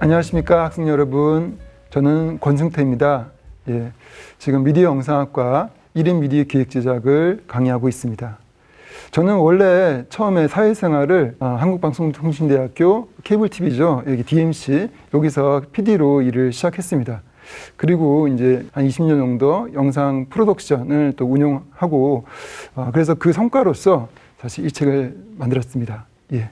안녕하십니까 학생 여러분. 저는 권승태입니다. 예, 지금 미디어 영상학과 1인 미디어 기획 제작을 강의하고 있습니다. 저는 원래 처음에 사회생활을 아, 한국방송통신대학교 케이블 TV죠. 여기 DMC 여기서 PD로 일을 시작했습니다. 그리고 이제 한 20년 정도 영상 프로덕션을 또 운영하고 아, 그래서 그 성과로서 사실 이 책을 만들었습니다. 예.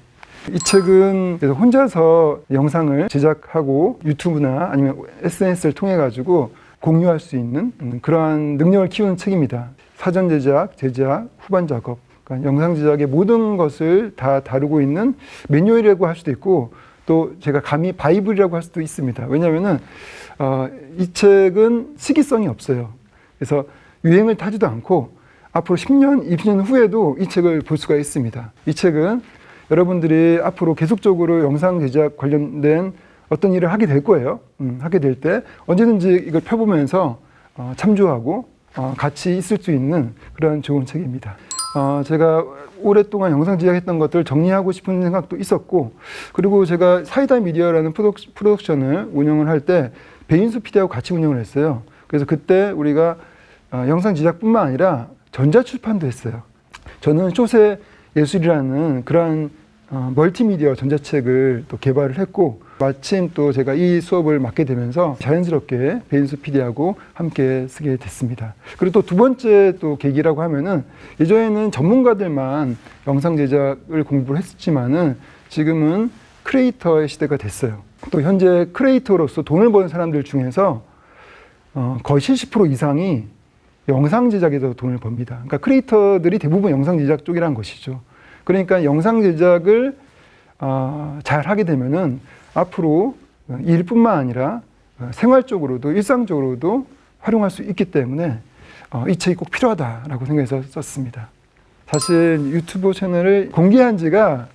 이 책은 혼자서 영상을 제작하고 유튜브나 아니면 SNS를 통해 가지고 공유할 수 있는 음, 그러한 능력을 키우는 책입니다. 사전 제작, 제작, 후반 작업, 그러니까 영상 제작의 모든 것을 다 다루고 있는 매뉴얼이라고 할 수도 있고 또 제가 감히 바이블이라고 할 수도 있습니다. 왜냐하면은 어, 이 책은 시기성이 없어요. 그래서 유행을 타지도 않고 앞으로 10년, 20년 후에도 이 책을 볼 수가 있습니다. 이 책은 여러분들이 앞으로 계속적으로 영상 제작 관련된 어떤 일을 하게 될 거예요. 음, 하게 될 때 언제든지 이걸 펴보면서 어, 참조하고 어, 같이 있을 수 있는 그런 좋은 책입니다. 어, 제가 오랫동안 영상 제작했던 것들 정리하고 싶은 생각도 있었고 그리고 제가 사이다 미디어라는 프로덕, 프로덕션을 운영을 할 때 배인수 PD하고 같이 운영을 했어요. 그래서 그때 우리가 어, 영상 제작뿐만 아니라 전자출판도 했어요. 저는 쇼세 예술이라는 그러한 어, 멀티미디어 전자책을 또 개발을 했고 마침 또 제가 이 수업을 맡게 되면서 자연스럽게 배인수 PD하고 함께 쓰게 됐습니다. 그리고 또 두 번째 또 계기라고 하면은 예전에는 전문가들만 영상 제작을 공부를 했었지만은 지금은 크리에이터의 시대가 됐어요. 또 현재 크리에이터로서 돈을 버는 사람들 중에서 어, 거의 70% 이상이 영상 제작에서 돈을 법니다. 그러니까 크리에이터들이 대부분 영상 제작 쪽이라는 것이죠. 그러니까 영상 제작을 어, 잘 하게 되면은 앞으로 일뿐만 아니라 생활적으로도 일상적으로도 활용할 수 있기 때문에 어, 이 책이 꼭 필요하다라고 생각해서 썼습니다. 사실 유튜브 채널을 공개한 지가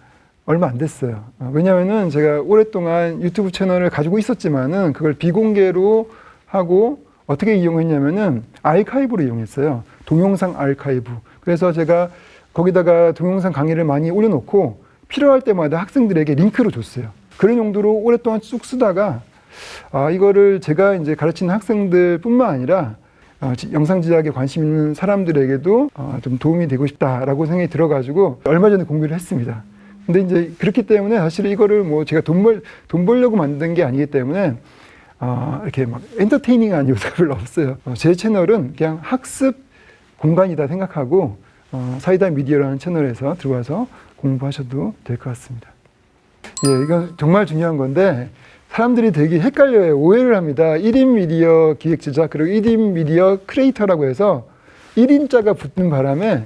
얼마 안 됐어요. 어, 왜냐하면은 제가 오랫동안 유튜브 채널을 가지고 있었지만은 그걸 비공개로 하고 어떻게 이용했냐면은 아이카이브로 이용했어요. 동영상 아이카이브. 그래서 제가 거기다가 동영상 강의를 많이 올려놓고 필요할 때마다 학생들에게 링크로 줬어요. 그런 용도로 오랫동안 쭉 쓰다가 아, 이거를 제가 이제 가르치는 학생들 뿐만 아니라 어, 지- 영상 제작에 관심 있는 사람들에게도 어, 좀 도움이 되고 싶다라고 생각이 들어가지고 얼마 전에 공개를 했습니다. 근데 이제 그렇기 때문에 사실 이거를 뭐 제가 돈 벌, 돈 벌려고 만든 게 아니기 때문에 어, 이렇게 막 엔터테이닝한 요소가 별로 없어요. 어, 제 채널은 그냥 학습 공간이다 생각하고 어, 사이다 미디어라는 채널에서 들어와서 공부하셔도 될 것 같습니다. 예, 이건 정말 중요한 건데 사람들이 되게 헷갈려요. 오해를 합니다. 1인 미디어 기획 제작 그리고 1인 미디어 크리에이터라고 해서 1인자가 붙는 바람에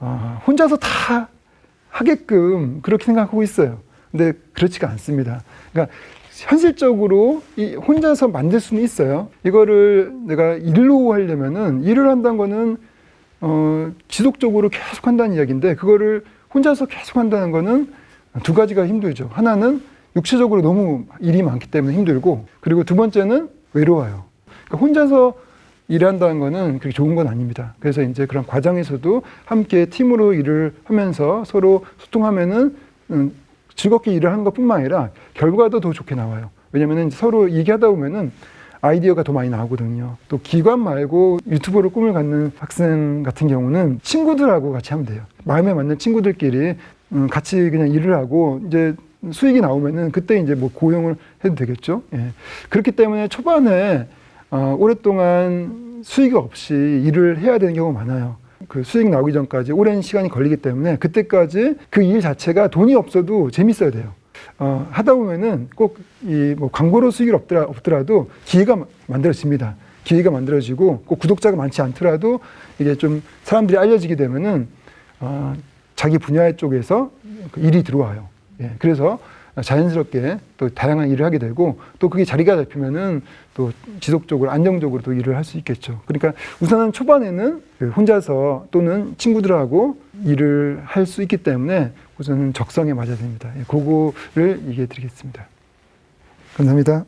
어, 혼자서 다 하게끔 그렇게 생각하고 있어요. 근데 그렇지가 않습니다. 그러니까 현실적으로 이 혼자서 만들 수는 있어요. 이거를 내가 일로 하려면은 일을 한다는 거는 어, 지속적으로 계속 한다는 이야기인데 그거를 혼자서 계속 한다는 거는 두 가지가 힘들죠. 하나는 육체적으로 너무 일이 많기 때문에 힘들고 그리고 두 번째는 외로워요. 그러니까 혼자서 일한다는 거는 그렇게 좋은 건 아닙니다. 그래서 이제 그런 과정에서도 함께 팀으로 일을 하면서 서로 소통하면은 음, 즐겁게 일을 하는 것뿐만 아니라 결과도 더 좋게 나와요. 왜냐면은 서로 얘기하다 보면은 아이디어가 더 많이 나오거든요. 또 기관 말고 유튜버로 꿈을 갖는 학생 같은 경우는 친구들하고 같이 하면 돼요. 마음에 맞는 친구들끼리 음, 같이 그냥 일을 하고 이제 수익이 나오면은 그때 이제 뭐 고용을 해도 되겠죠. 예. 그렇기 때문에 초반에 어, 오랫동안 수익이 없이 일을 해야 되는 경우가 많아요. 그 수익 나오기 전까지 오랜 시간이 걸리기 때문에 그때까지 그 일 자체가 돈이 없어도 재밌어야 돼요. 어, 하다 보면은 꼭 이 뭐 광고로 수익이 없더라, 없더라도 기회가 마- 만들어집니다. 기회가 만들어지고 꼭 구독자가 많지 않더라도 이게 좀 사람들이 알려지게 되면은 어, 자기 분야 쪽에서 그 일이 들어와요. 예, 그래서 자연스럽게 또 다양한 일을 하게 되고 또 그게 자리가 잡히면은 또 지속적으로 안정적으로 또 일을 할 수 있겠죠. 그러니까 우선은 초반에는 그 혼자서 또는 친구들하고 일을 할 수 있기 때문에 우선은 적성에 맞아야 됩니다. 예, 그거를 얘기해 드리겠습니다. 감사합니다.